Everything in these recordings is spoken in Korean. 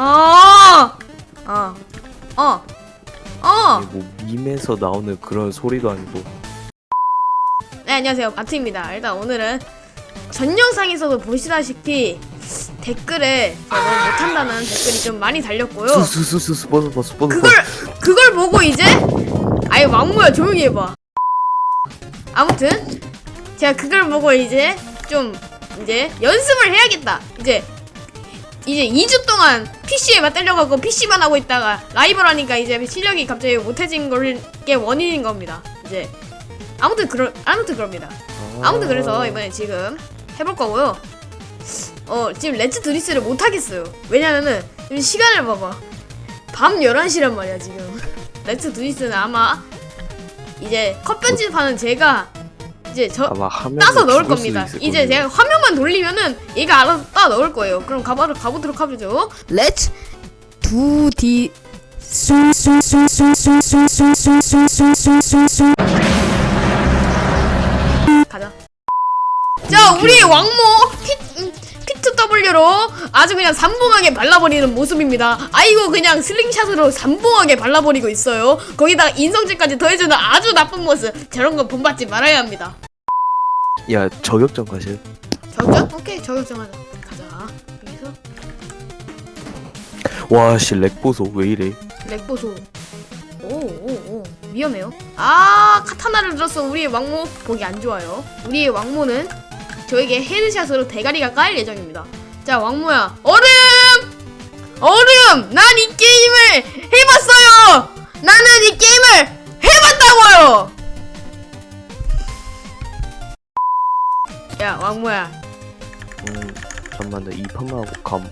아, 아, 어, 어. 아니, 뭐 밈에서 나오는 그런 소리도 아니고 네, 안녕하세요. 마트입니다. 일단 오늘은 전 영상에서도 보시다시피 댓글에 제가 너무 못한다는 댓글이 좀 많이 달렸고요. 수수수수 버스 버스 버스 그걸 그걸 보고 이제 아이 왕모야 조용히 해봐. 아무튼 제가 그걸 보고 이제 좀 이제 연습을 해야겠다. 이제 이제 2주 동안 PC에만 때려가고 PC만 하고 있다가 라이벌 하니까 이제 실력이 갑자기 못해진 게 원인인 겁니다. 이제 아무튼 그러 아무튼 그럽니다. 아무튼 그래서 이번에 지금 해볼 거고요. 어 지금 레츠 드리스를 못 하겠어요. 왜냐면은 지금 시간을 봐봐. 밤 11시란 말이야 지금. 레츠 드리스는 아마 이제 컷 편집하는 제가 이제 저 아마 화면 따서 넣을 겁니다. 이제 제가 화면만 돌리면은 얘가 알아서 따 넣을 거예요. 그럼 가보 가보도록 하죠. Let's do the 가자. 자, 우리 왕모 피, 음, P2W로 아주 그냥 삼봉하게 발라버리는 모습입니다. 아이고 그냥 슬링샷으로 삼봉하게 발라버리고 있어요. 거기다가 인성질까지 더해주는 아주 나쁜 모습. 저런 거 본받지 말아야 합니다. 야 저격전 가실 저격? 오케이 하자. 가자. 여기서 와씨 렉 보소 왜 이래 렉 보소. 오오오 위험해요. 아 카타나를 들었어. 우리의 왕모 보기 안 좋아요. 우리의 왕모는 저에게 헤드샷으로 대가리가 까일 예정입니다. 자 왕모야 얼음 얼음 난 이 게임을 해봤어요. 나는 이 게임을 해봤다고요. 야 왕모야 음 잠깐만 나이 판만 하고 감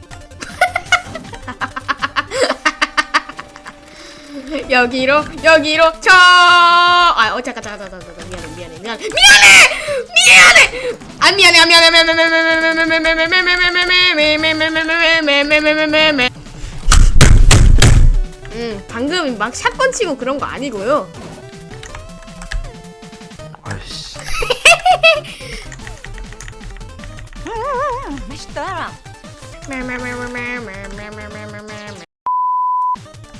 여기로 여기로 저아 어 잠깐 잠깐 잠깐 잠깐 미안해 미안해 미안해 미안해 미안해 아 미안해 아 미안해 미안해 음 방금 막 샷건 치고 그런 거 아니고요 아이씨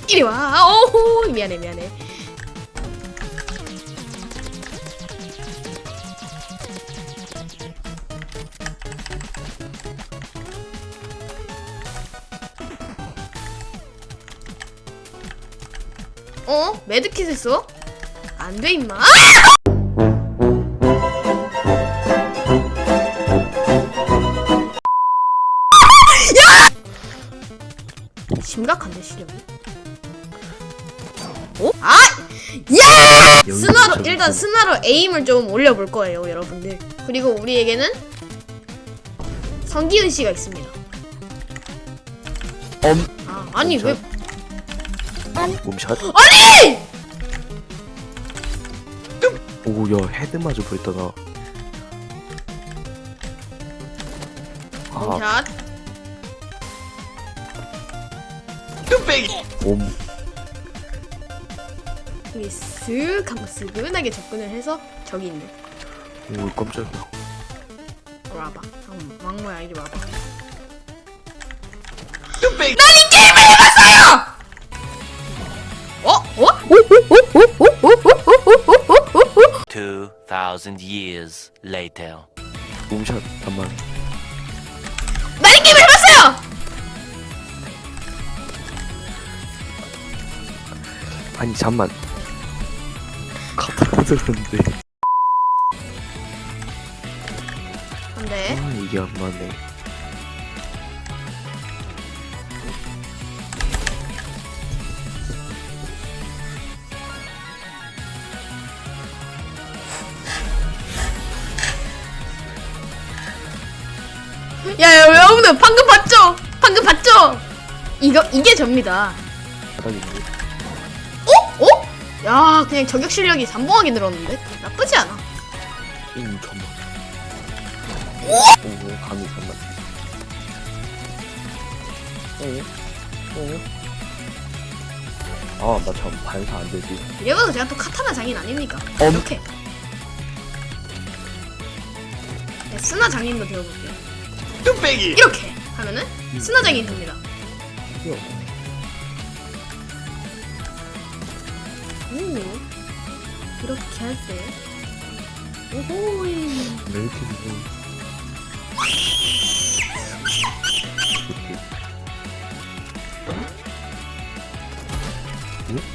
이리 와. 오호 미안해 미안해. 어? 매드킷 했어? 안돼 임마 심각한데 시력이? 어? 아! 야! 스나로 일단 좀- 스나로 에임을 좀 올려볼 거예요 여러분들. 그리고 우리에게는 성기은 씨가 있습니다. 엄. 아, 아니 왜? 몸샷. 아니! 오야 헤드마저 보였다 나. 아, 샷 옴 여기 쓱 한번 스근하게 접근을 해서 저기 있네 오 깜짝이야 와봐 음, 왕모야 이리 와봐 난이 게임을 해봤어요! 어? 어? 2,000 years later. 몸샷 잠만 난이 게임을 해봤어요! 아니 잠만 카타나 들었는데 안돼 아 이게 안 맞네 야 야 여러분들 방금 봤죠? 방금 봤죠? 이거 이게 접니다 어? 어? 야 그냥 저격 실력이 잠봉하게 늘었는데? 나쁘지 않아 음 잠만 오 감이 잠만 어? 아나 참 반사 안 되지 이래봐도 제가 또 카타나 장인 아닙니까? 엄. 이렇게 네, 스나 장인도 되어볼게요 이렇게 하면은 스나 장인 됩니다 튀어. 오 이렇게 할 때. 오호이. 왜 이렇게 무슨.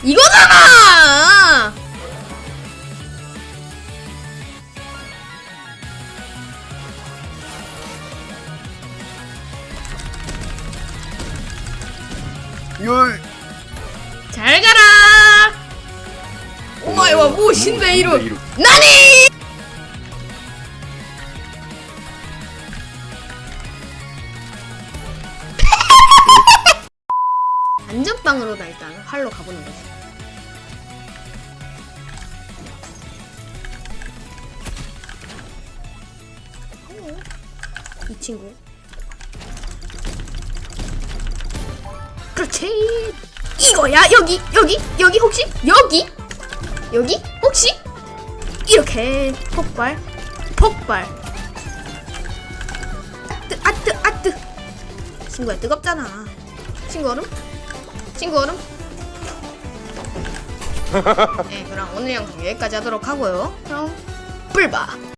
이거잖아! 열! 오마이와 뭐 신베이루 신베이루. 나니! 안전빵으로다 일단 활로 가보는 거지. 어, 이 친구. 그렇지. 이거야 여기 여기 여기 혹시 여기 여기? 혹시? 이렇게. 폭발. 폭발. 뜨 아뜨 아뜨. 친구야 뜨겁잖아. 친구 얼음? 친구 얼음? 네 그럼 오늘 영상 여기까지 하도록 하고요. 그럼 뿔바